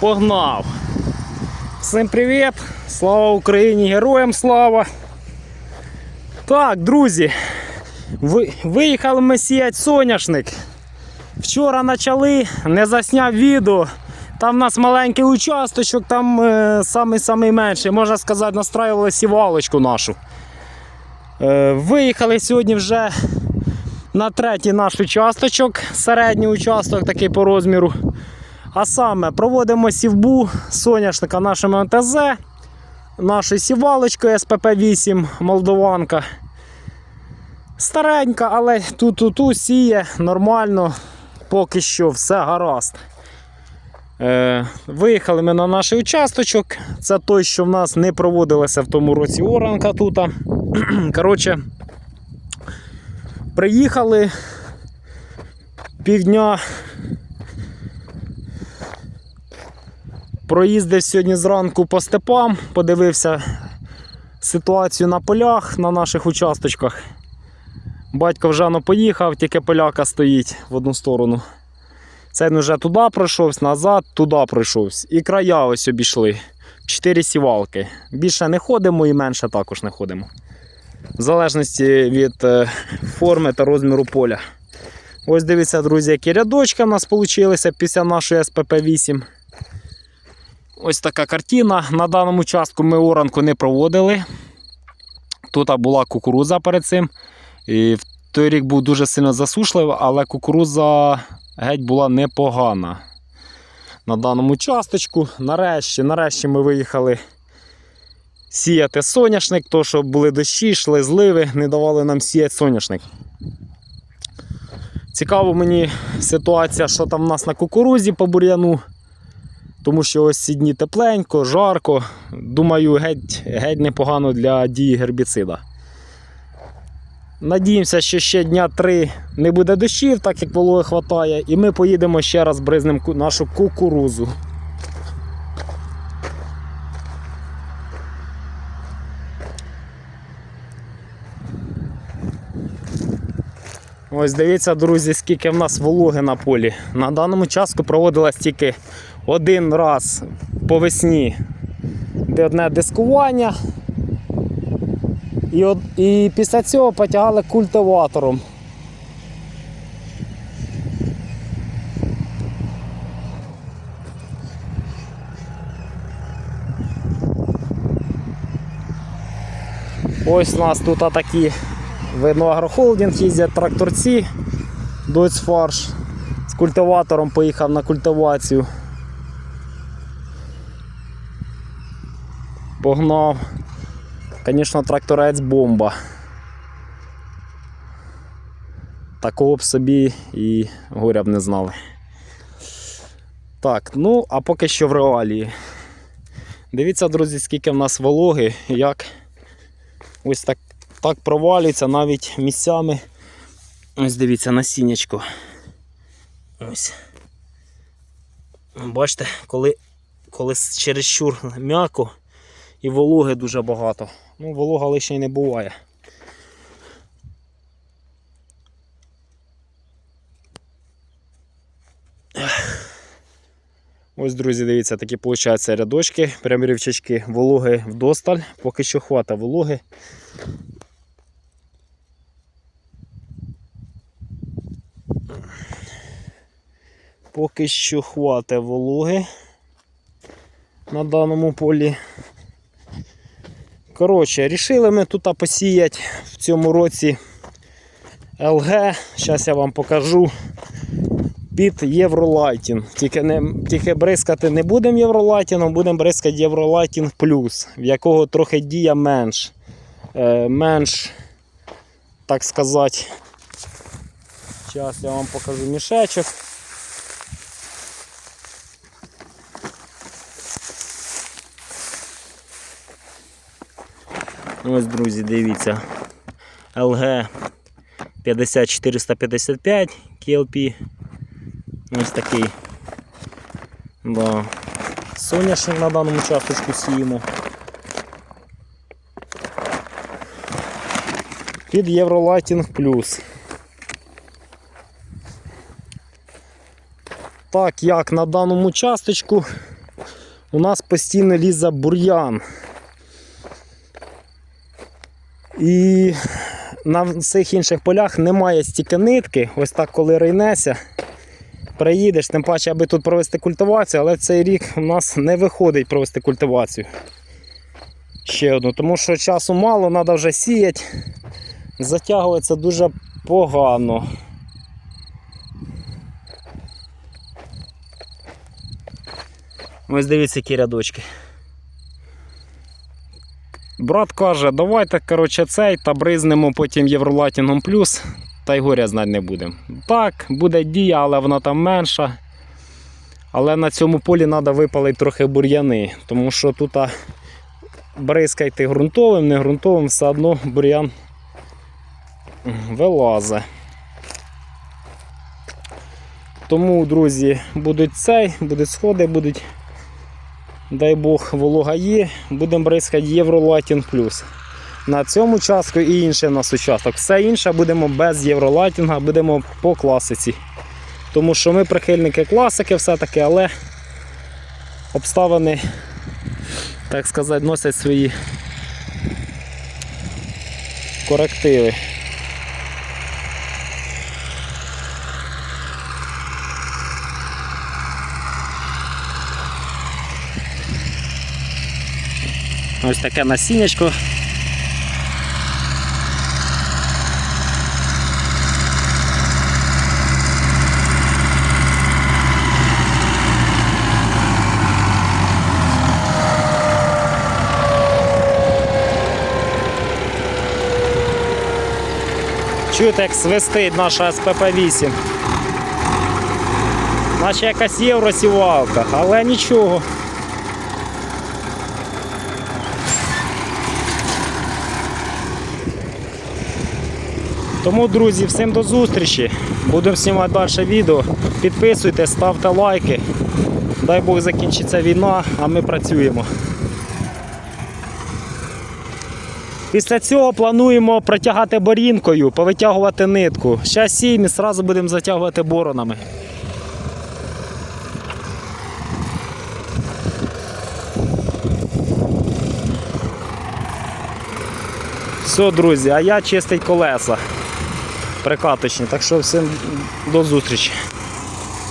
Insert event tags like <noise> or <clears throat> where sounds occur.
Погнав! Всім привіт! Слава Україні! Героям слава! Так, друзі, ви- виїхали ми сіяти соняшник. Вчора почали, не засняв відео. Там в нас маленький участочок, там е, самий менший, можна сказати, настраювали сівалочку нашу. Е, виїхали сьогодні вже на третій наш участочок, середній участок такий по розміру. А саме проводимо сівбу соняшника нашим МТЗ, нашою сівалочкою СПП-8 Молдованка. Старенька, але ту-ту-ту сіє нормально, поки що все гаразд. Е, виїхали ми на наш участочок. Це той, що в нас не проводилася в тому році оранка тут. <clears throat> Коротше, приїхали півдня. Проїздив сьогодні зранку по степам, подивився ситуацію на полях на наших участочках. Батько вже ну, поїхав, тільки поляка стоїть в одну сторону. Це він вже туди пройшовся, назад, туди пройшовся. І края ось обійшли. Чотири сівалки. Більше не ходимо і менше також не ходимо. В залежності від е, форми та розміру поля. Ось дивіться, друзі, які рядочки в нас вийшли після нашої СПП-8. Ось така картина. На даному частку ми оранку не проводили. Тут була кукурудза перед цим. І в той рік був дуже сильно засушливий, але кукурудза геть була непогана. На даному часточку. Нарешті, нарешті ми виїхали сіяти соняшник, то що були дощі, йшли зливи, не давали нам сіяти соняшник. Цікаво мені ситуація, що там в нас на кукурузі по бур'яну. Тому що ось ці дні тепленько, жарко. Думаю, геть, геть непогано для дії гербіцида. Надіємося, що ще дня три не буде дощів, так як вологи хватає, і ми поїдемо ще раз бризнемо нашу кукурузу. Ось дивіться, друзі, скільки в нас вологи на полі. На даному частку проводилось тільки один раз по весні, де одне дискування. І, от, і після цього потягали культиватором. Ось у нас тут такі видно агрохолдинг, їздять тракторці, Дойцфарш. З культиватором поїхав на культивацію. Погнав. Звісно, тракторець бомба. Такого б собі і горя б не знали. Так, ну, а поки що в реалії. Дивіться, друзі, скільки в нас вологи, як ось так, так провалюється навіть місцями. Ось дивіться насіннячко. Ось. Бачите, коли, коли чересчур м'яко і вологи дуже багато. Ну, волога лише не буває. Ось, друзі, дивіться, такі виходять рядочки, прям рівчачки, вологи вдосталь, поки що хвата вологи. Поки що хватає вологи на даному полі. Коротше, рішили ми тут посіяти в цьому році ЛГ. Зараз я вам покажу під Євролайтінг. Тільки, не, тільки бризкати не будемо Євролайтінгом, будемо бризкати Євролайтінг плюс, в якого трохи дія менш. Е, менш, так сказати. Зараз я вам покажу мішечок. Ось, друзі, дивіться. LG 50455 KLP. Ось такий. Да. Соняшник на даному часточку сіємо. Під Євролайтінг Плюс. Так як на даному часточку у нас постійно лізе бур'ян. І на всіх інших полях немає стільки нитки. Ось так, коли рейнеся, приїдеш, тим паче, аби тут провести культивацію, але цей рік у нас не виходить провести культивацію. Ще одну, тому що часу мало, треба вже сіяти. Затягується дуже погано. Ось дивіться, які рядочки. Брат каже, давайте коротше, цей та бризнемо потім Євролатінгом плюс, та й горя знати не будемо. Так, буде дія, але вона там менша. Але на цьому полі треба випалити трохи бур'яни, тому що тут бризкайте ґрунтовим, не ґрунтовим, все одно бур'ян вилазе. Тому, друзі, будуть цей, будуть сходи, будуть, дай Бог, волога є, будемо бризкати Євролатін плюс. На цьому участку і інший у нас участок. Все інше будемо без євролатінга, будемо по класиці. Тому що ми прихильники класики все-таки, але обставини, так сказати, носять свої корективи. Ось таке насіннячко. Чуєте, як свистить наша СПП-8. Наче якась євросівалка, але нічого. Тому, друзі, всім до зустрічі. Будемо знімати далі відео. Підписуйтесь, ставте лайки. Дай Бог закінчиться війна, а ми працюємо. Після цього плануємо протягати борінкою, повитягувати нитку. Ще сім і одразу будемо затягувати боронами. Все, друзі, а я чистить колеса прикаточні. Так що всім до зустрічі.